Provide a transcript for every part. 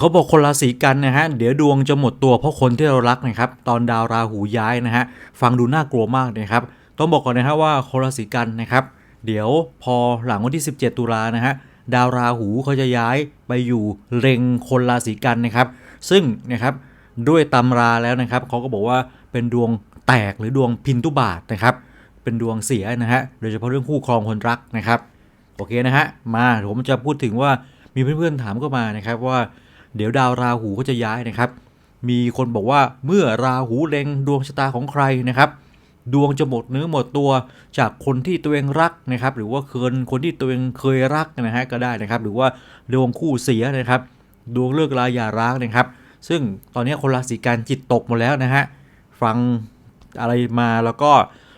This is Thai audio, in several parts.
เขาบอกคนราศีกันนะฮะเดี๋ยวดวงจะหมดตัวเพราะคนที่เรารักนะครับตอนดาวราหูย้ายนะฮะฟังดูน่ากลัวมากนะครับต้องบอกก่อนนะฮะว่าคนราศีกันนะครับเดี๋ยวพอหลังวันที่ 17 ตุลานะฮะดาวราหูเขาจะย้ายไปอยู่เล็งคนราศีกันนะครับ ซึ่งนะครับด้วยตำราแล้วนะครับเขาก็บอกว่าเป็นดวงแตกหรือดวงพินทุบาทนะครับ เป็นดวงเสียนะฮะโดยเฉพาะเรื่องคู่ครองคนรักนะครับ โอเคนะฮะมาผมจะพูดถึงว่ามีเพื่อนๆถามเข้ามานะครับว่า เดี๋ยวดาวราหูก็จะย้ายนะครับ มีคนบอกว่าเมื่อราหูเล็งดวงชะตาของใครนะครับ ดวงจะหมดเนื้อหมดตัวจากคนที่ตัวเองรักนะครับ หรือว่าเคินคนที่ตัวเองเคยรักนะฮะก็ได้นะครับ หรือว่าดวงคู่เสียนะครับ ดวงเลิกลาอย่าร้างนะครับ ซึ่งตอนนี้คนราศีกันจิตตกหมดแล้วนะฮะฟังอะไรมาแล้วก็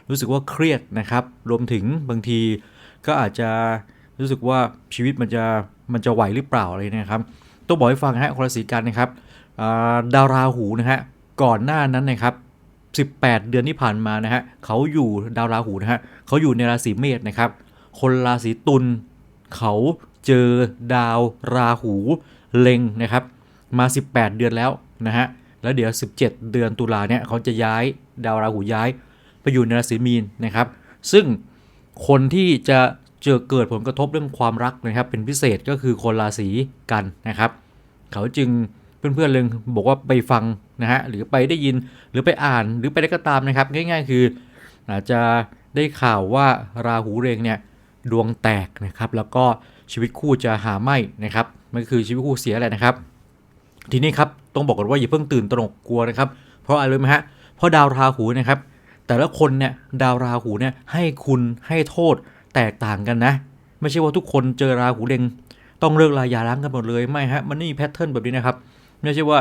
รู้สึกว่าเครียดนะครับ รวมถึงบางทีก็อาจจะรู้สึกว่าชีวิตมันจะมันจะไหวหรือเปล่าอะไรนะครับ ต้องบอกให้ฟังนะฮะคนราศีกันนะครับดาวราหูนะฮะก่อนหน้านั้นนะครับ18 เดือนที่ผ่านมานะฮะเขาอยู่ดาวราหูนะฮะเขาอยู่ในราศีเมษนะครับ คนราศีตุลเขาเจอดาวราหูเล็งนะครับ มา 18 เดือนแล้วนะฮะแล้วเดี๋ยว 17 เดือนตุลาเนี่ยเขาจะย้ายดาวราหูย้าย ไปอยู่ในราศีมีนนะครับ ซึ่งคนที่จะเจอเกิดผลกระทบเรื่องความรักนะครับ เป็นพิเศษก็คือคนราศีกันนะครับ เขาจึงเพื่อนๆเลยบอกว่าไปฟังนะฮะหรือไปได้ยินหรือไปอ่านหรือไปได้ก็ตามนะครับ ง่ายๆ คืออาจจะได้ข่าวว่าราหูเรงเนี่ยดวงแตกนะครับ แล้วก็ชีวิตคู่จะหาไม่นะครับมันคือชีวิตคู่เสียแหละนะครับ ทีนี้ครับต้องบอกก่อนว่าอย่าเพิ่งตื่นตระหนกกลัวนะครับ เพราะอะไรรู้ไหมฮะเพราะดาวราหูนะครับ แต่ละคนเนี่ยดาวราหูเนี่ยให้คุณให้โทษแตกต่างกันนะ ไม่ใช่ว่าทุกคนเจอราหูเล็ง ต้องเลิกลาย่าร้างกันหมดเลยไม่ฮะมันไม่มีแพทเทิร์นแบบนี้นะครับไม่ใช่ว่า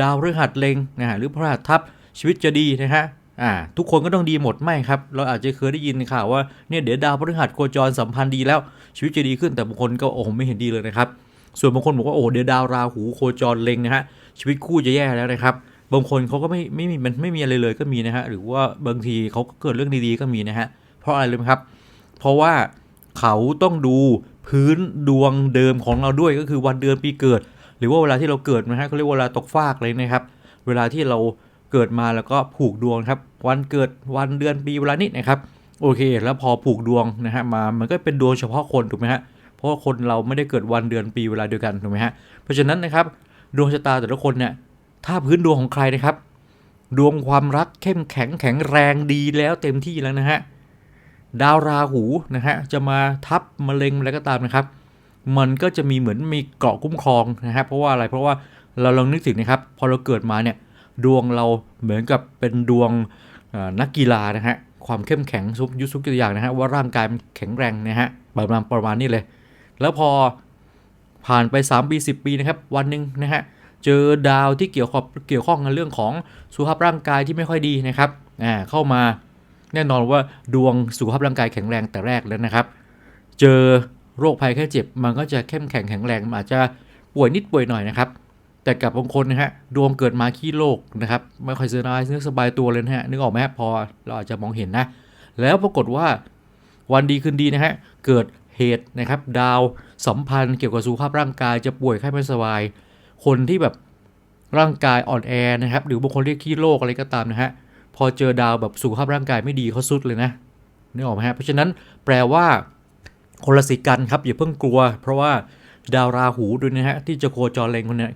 ดาวพฤหัสเล็งนะฮะหรือพฤหัสทับชีวิตจะดีนะฮะอ่าทุกคนก็ต้องดีหมดไม่ครับ เราอาจจะเคยได้ยินข่าวว่าเนี่ยเดี๋ยวดาวพฤหัสโคจรสัมพันธ์ดีแล้วชีวิตจะดีขึ้นแต่บางคนก็โอ้โหไม่เห็นดีเลยนะครับ ส่วนบางคนบอกว่าโอ้เดี๋ยวดาวราหูโคจรเล็งนะฮะชีวิตคู่จะแย่แล้วนะครับบางคนเขาก็ไม่ไม่มีมันไม่มีอะไรเลยก็มีนะฮะหรือว่าบางทีเขาก็เกิดเรื่องดีๆก็มีนะฮะเพราะอะไรรู้ไหมครับ เพราะว่าเขาต้องดู พื้นดวงเดิมของเราด้วยก็คือวันเดือนปีเกิด หรือว่าเวลาที่เราเกิดนะฮะเขาเรียกว่าเวลาตกฟากเลยนะครับ เวลาที่เราเกิดมาแล้วก็ผูกดวงครับ วันเกิดวันเดือนปีเวลานี้นะครับโอเค แล้วพอผูกดวงนะฮะมามันก็เป็นดวงเฉพาะคนถูกไหมฮะเพราะว่าคนเราไม่ได้เกิดวันเดือนปีเวลาเดียวกันถูกไหมฮะเพราะฉะนั้นนะครับดวงชะตาแต่ละคนเนี่ยถ้าพื้นดวงของใครนะครับ ดวงความรักเข้มแข็งแข็งแรงดีแล้วเต็มที่แล้วนะฮะ ดาวราหูนะฮะจะมาทับมะเร็งอะไรก็ตามนะครับ มันก็จะมีเหมือนมีเกราะคุ้มครองนะฮะเพราะว่าอะไรเพราะว่าเราลองนึกถึงนะครับ พอเราเกิดมาเนี่ยดวงเราเหมือนกับเป็นดวงนักกีฬานะฮะความเข้มแข็งซุปยุทธทุกอย่างนะฮะว่าร่างกายมันแข็งแรงนะฮะประมาณประมาณนี้เลย แล้วพอผ่านไป 3 ปี 10 ปีนะครับ วันหนึ่งนะฮะเจอดาวที่เกี่ยวข้องเกี่ยวข้องกับเรื่องของสุขภาพร่างกายที่ไม่ค่อยดีนะครับอ่าเข้ามา แน่นอนว่าดวงสุขภาพร่างกายแข็งแรงแต่แรกแล้วนะครับ เจอโรคภัยแค่เจ็บมันก็จะเข้มแข็งแข็งแรงอาจจะป่วยนิดป่วยหน่อยนะครับ แต่กับบางคนนะฮะดวงเกิดมาขี้โรคนะครับไม่ค่อยสบายนึกสบายตัวเลยนะฮะนึกออกไหมพอเราอาจจะมองเห็นนะ แล้วปรากฏว่าวันดีคืนดีนะฮะเกิดเหตุนะครับ ดาวสัมพันธ์เกี่ยวกับสุขภาพร่างกายจะป่วยไข้ไม่สบาย คนที่แบบร่างกายอ่อนแอนะครับ หรือบางคนเรียกขี้โรคอะไรก็ตามนะฮะ พอเจอดาวแบบสุขภาพร่างกายไม่ดีเขาสุดเลยนะนึกออกไหมฮะเพราะฉะนั้นแปลว่าคนราศีกันครับอย่าเพิ่งกลัว เพราะว่าดาวราหูด้วยนะฮะที่จะโคจรเล็งคนเนี้ย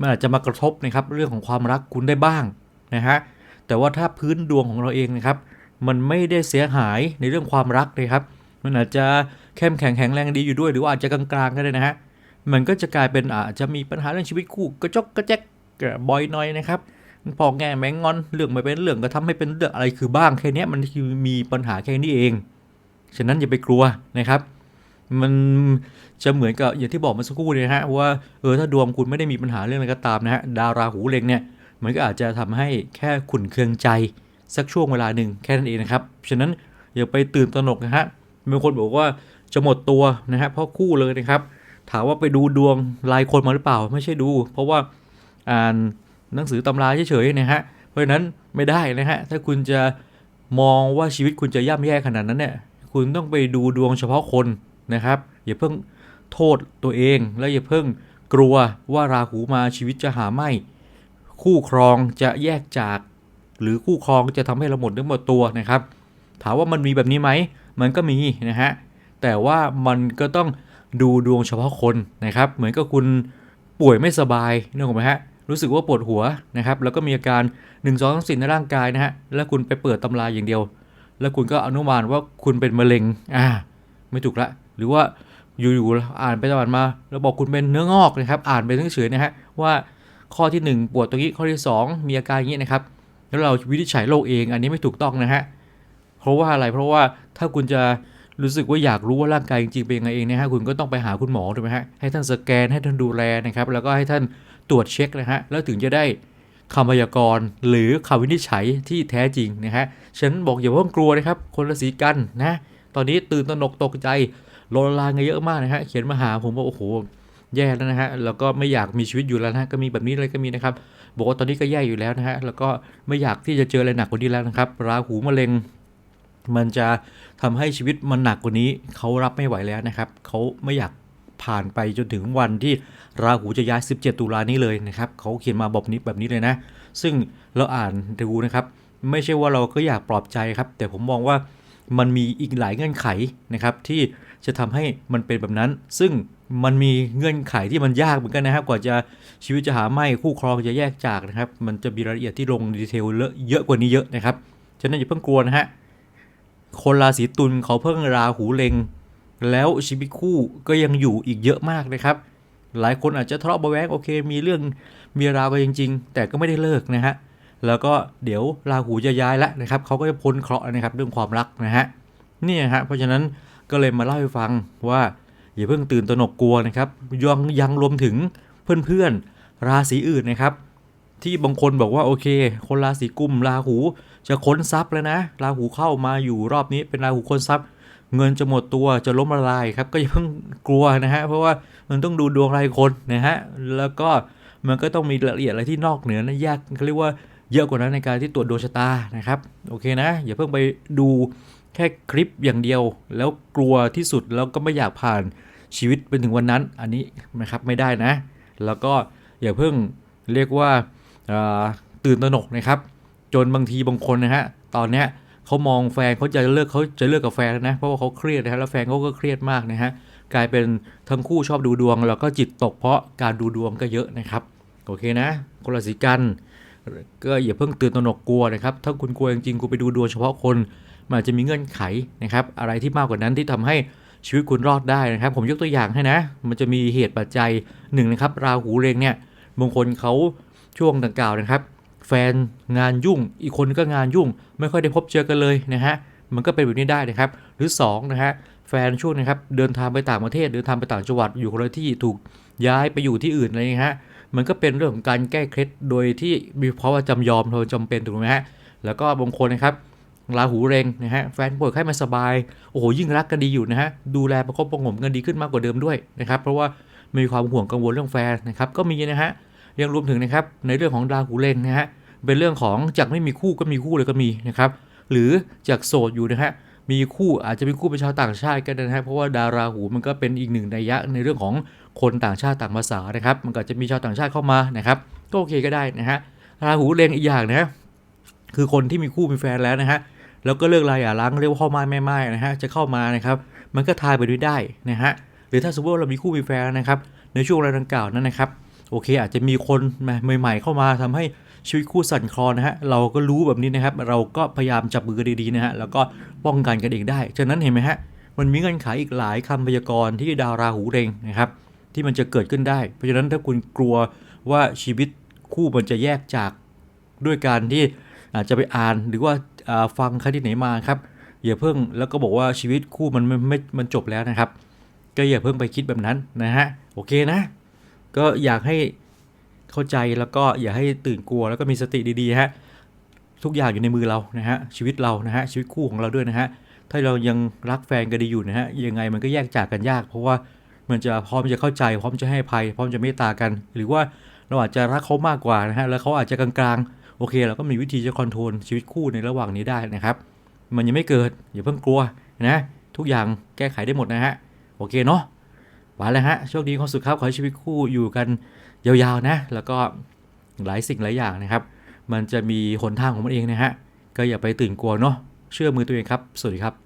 มันอาจจะมากระทบนะครับเรื่องของความรักคุณได้บ้างนะฮะแต่ว่าถ้าพื้นดวงของเราเองนะครับมันไม่ได้เสียหายในเรื่องความรักเลยครับ มันอาจจะเข้มแข็งแข็งแรงดีอยู่ด้วย หรือว่าอาจจะกลางๆก็ได้นะฮะมันก็จะกลายเป็นอาจจะมีปัญหาเรื่องชีวิตคู่กระจกกระแจกบ่อยหน่อยนะครับ พอแง่แมงงอนเรื่องไม่เป็นเรื่องก็ทำให้เป็นเรื่องอะไรคือบ้างแค่นี้มันคือมีปัญหาแค่นี้เอง ฉะนั้นอย่าไปกลัวนะครับ มันจะเหมือนกับอย่างที่บอกเมาสักครู่เลยนะฮะว่าเออถ้าดวงคุณไม่ได้มีปัญหาเรื่องอะไรก็ตามนะฮะดาราหูเล็งเนี่ยมันก็อาจจะทำให้แค่ขุนเคืองใจสักช่วงเวลาหนึ่งแค่นั้นเองนะครับ ฉะนั้นอย่าไปตื่นตระหนกนะฮะบางคนบอกว่าจะหมดตัวนะฮะเพราะคู่เลยนะครับ ถามว่าไปดูดวงรายคนมาหรือเปล่าไม่ใช่ดู เพราะว่าอ่าน หนังสือตำราเฉยๆนะฮะ เพราะฉะนั้นไม่ได้นะฮะ ถ้าคุณจะมองว่าชีวิตคุณจะย่ำแย่ขนาดนั้นเนี่ย คุณต้องไปดูดวงเฉพาะคนนะครับ อย่าเพิ่งโทษตัวเอง แล้วอย่าเพิ่งกลัวว่าราหูมาชีวิตจะหาไม่ คู่ครองจะแยกจาก หรือคู่ครองจะทำให้เราหมดเนื้อหมดตัวนะครับ ถามว่ามันมีแบบนี้ไหม มันก็มีนะฮะ แต่ว่ามันก็ต้องดูดวงเฉพาะคนนะครับ เหมือนกับคุณป่วยไม่สบายนึกออกไหมฮะ รู้สึกว่าปวดหัวนะครับ แล้วก็มีอาการ1 2 3 4ในร่างกายนะฮะ แล้วคุณไปเปิดตำราอย่างเดียว แล้วคุณก็อนุมานว่าคุณเป็นมะเร็ง อ่า ไม่ถูกละ หรือว่าอยู่ๆอ่านไปอ่านมา แล้วบอกคุณเป็นเนื้องอกนะครับ อ่านไปเฉยๆนะฮะว่าข้อที่ 1 ปวดตรงนี้ข้อที่ 2 มีอาการอย่างนี้นะครับ แล้วเราวินิจฉัยโรคเองอันนี้ไม่ถูกต้องนะฮะ เพราะว่าอะไร เพราะว่าถ้าคุณจะ รู้สึกว่าอยากรู้ว่าร่างกายจริงๆเป็นยังไงเองนะฮะคุณก็ต้องไปหาคุณหมอถูกไหมฮะให้ท่านสแกนให้ท่านดูแลนะครับแล้วก็ให้ท่านตรวจเช็คนะฮะแล้วถึงจะได้คำพยากรณ์หรือคำวินิจฉัยที่แท้จริงนะฮะฉันบอกอย่าเพิ่งกลัวนะครับ คนละสีกันนะตอนนี้ตื่นตระหนกตกใจโลลานกันเยอะมากนะฮะเขียนมาหาผมว่าโอ้โหแย่แล้วนะฮะแล้วก็ไม่อยากมีชีวิตอยู่แล้วนะก็มีแบบนี้เลยก็มีนะครับบอกว่าตอนนี้ก็แย่อยู่แล้วนะฮะแล้วก็ไม่อยากที่จะเจออะไรหนักกว่านี้แล้วนะครับราหูมะเร็ง มันจะทำให้ชีวิตมันหนักกว่านี้เขารับไม่ไหวแล้วนะครับเขาไม่อยากผ่านไปจนถึงวันที่ราหูจะย้าย 17 ตุลานี้เลยนะครับเขาเขียนมาบอกนี้แบบนี้เลยนะ ซึ่งเราอ่านดูนะครับ ไม่ใช่ว่าเราก็อยากปลอบใจครับ แต่ผมมองว่ามันมีอีกหลายเงื่อนไขนะครับ ที่จะทำให้มันเป็นแบบนั้น ซึ่งมันมีเงื่อนไขที่มันยากเหมือนกันนะครับ กว่าจะชีวิตจะหาไม่คู่ครองจะแยกจากนะครับ มันจะมีรายละเอียดที่ลงดีเทลเยอะกว่านี้เยอะนะครับฉะนั้นอย่าเพิ่งกลัวนะฮะ คนราศีตุลเขาเพิ่งราหูเล็ง แล้วชีวิตคู่ก็ยังอยู่อีกเยอะมากนะครับ หลายคนอาจจะทะเลาะเบาแวงโอเค มีเรื่องมีราวกันจริง ๆ แต่ก็ไม่ได้เลิกนะฮะแล้วก็เดี๋ยวราหูจะย้ายแล้วนะครับเขาก็จะพ้นเคราะห์นะครับเรื่องความรักนะฮะนี่ฮะเพราะฉะนั้นก็เลยมาเล่าให้ฟังว่าอย่าเพิ่งตื่นตระหนกกลัวนะครับยังยังรวมถึงเพื่อนๆราศีอื่นนะครับ ที่บางคนบอกว่าโอเค คนราศีกุมราหูจะค้นทรัพย์แล้วนะ ราหูเข้ามาอยู่รอบนี้เป็นราหูค้นทรัพย์ เงินจะหมดตัวจะล้มละลายครับ ก็อย่าเพิ่งกลัวนะฮะ เพราะว่ามันต้องดูดวงรายคนนะฮะ แล้วก็มันก็ต้องมีรายละเอียดอะไรที่นอกเหนือนะยากเขาเรียกว่าเยอะกว่านั้นในการที่ตรวจดวงชะตานะครับ โอเคนะ อย่าเพิ่งไปดูแค่คลิปอย่างเดียว แล้วกลัวที่สุดแล้วก็ไม่อยากผ่านชีวิตไปถึงวันนั้น อันนี้นะครับไม่ได้นะ แล้วก็อย่าเพิ่งเรียกว่าอ่า ตื่นตระหนกนะครับ จนบางทีบางคนนะฮะตอนเนี้ยเขามองแฟนเขาจะเลิกเขาจะเลิกกับแฟนแล้วนะเพราะว่าเขาเครียดนะฮะแล้วแฟนเขาก็เครียดมากนะฮะกลายเป็นทั้งคู่ชอบดูดวง แล้วก็จิตตกเพราะการดูดวงก็เยอะนะครับโอเคนะคนราศีกันก็อย่าเพิ่งตื่นตระหนกกลัวนะครับ ถ้าคุณกลัวจริงๆคุณไปดูดวงเฉพาะคนมันจะมีเงื่อนไขนะครับ อะไรที่มากกว่านั้นที่ทำให้ชีวิตคุณรอดได้นะครับ ผมยกตัวอย่างให้นะ มันจะมีเหตุปัจจัยหนึ่งนะครับ ราหูเร็งเนี่ยบางคนเขา ช่วงดังกล่าวนะครับ แฟนงานยุ่ง อีกคนก็งานยุ่ง ไม่ค่อยได้พบเจอกันเลยนะฮะมันก็เป็นแบบนี้ได้นะครับ หรือ2นะฮะแฟนช่วงนะครับเดินทางไปต่างประเทศเดินทางไปต่างจังหวัดอยู่คนละที่ถูกย้ายไปอยู่ที่อื่นอะไรอย่างเงี้ยฮะมันก็เป็นเรื่องของการแก้เคล็ดโดยที่มีเพราะว่าจำยอมโดยจำเป็นถูกไหมฮะแล้วก็บางคนนะครับราหูเร็งนะฮะแฟนป่วยไข้ไมาสบายโอ้โหยิ่งรักกันดีอยู่นะฮะดูแลประคบประงมกันดีขึ้นมากกว่าเดิมด้วยนะครับเพราะว่ามีความห่วงกังวลเรื่องแฟนนะครับก็มีนะฮะ ยังรวมถึงนะครับในเรื่องของราหูเร็งนะฮะเป็นเรื่องของจากไม่มีคู่ก็มีคู่เลยก็มีนะครับหรือจากโสดอยู่นะฮะมีคู่อาจจะเป็นคู่เป็นชาวต่างชาติก็ได้นะฮะเพราะว่าดาราหูมันก็เป็นอีกหนึ่งนัยยะในเรื่องของคนต่างชาติต่างภาษานะครับมันก็จะมีชาวต่างชาติเข้ามานะครับก็โอเคก็ได้นะฮะราหูเล็งอีกอย่างนะคือคนที่มีคู่มีแฟนแล้วนะฮะแล้วก็เลิกลาอย่าร้างเรียกว่าเข้าไม้ไม่ไม้นะฮะจะเข้ามานะครับมันก็ทายไปด้วยได้นะฮะหรือถ้าสมมติว่าเรามีคู่มีแฟนนะครับในช่วงเวลาดังกล่าวนั้นนะครับ โอเค อาจจะมีคนใหม่ ๆ เข้ามาทำให้ชีวิตคู่สั่นคลอนนะฮะเราก็รู้แบบนี้นะครับ เราก็พยายามจับมือดีๆนะฮะแล้วก็ป้องกันกันเองได้ฉะนั้นเห็นไหมฮะมันมีเงื่อนไขอีกหลายคำพยากรณ์ที่ดาวราหูเร็งนะครับที่มันจะเกิดขึ้นได้ เพราะฉะนั้นถ้าคุณกลัวว่าชีวิตคู่มันจะแยกจากด้วยการที่อาจจะไปอ่านหรือว่าฟังใครที่ไหนมาครับอย่าเพิ่งแล้วก็บอกว่าชีวิตคู่มันไม่ไม่มันจบแล้วนะครับ ก็อย่าเพิ่งไปคิดแบบนั้นนะฮะโอเคนะ ก็อยากให้เข้าใจแล้วก็อย่าให้ตื่นกลัวแล้วก็มีสติดีๆฮะทุกอย่างอยู่ในมือเรานะฮะชีวิตเรานะฮะชีวิตคู่ของเราด้วยนะฮะถ้าเรายังรักแฟนกันดีอยู่นะฮะยังไงมันก็แยกจากกันยาก เพราะว่ามันจะพร้อมจะเข้าใจ พร้อมจะให้ภัย พร้อมจะเมตตากัน หรือว่าเราอาจจะรักเขามากกว่านะฮะแล้วเขาอาจจะกลางๆโอเค เราก็มีวิธีจะคอนโทรลชีวิตคู่ในระหว่างนี้ได้นะครับ มันยังไม่เกิดอย่าเพิ่งกลัวนะทุกอย่างแก้ไขได้หมดนะฮะโอเคเนาะ ไว้แล้วฮะ โชคดีความสุขครับขอให้ชีวิตคู่อยู่กันยาวๆนะ แล้วก็หลายสิ่งหลายอย่างนะครับ มันจะมีหนทางของมันเองนะฮะ ก็อย่าไปตื่นกลัวเนาะ เชื่อมือตัวเองครับ สวัสดีครับ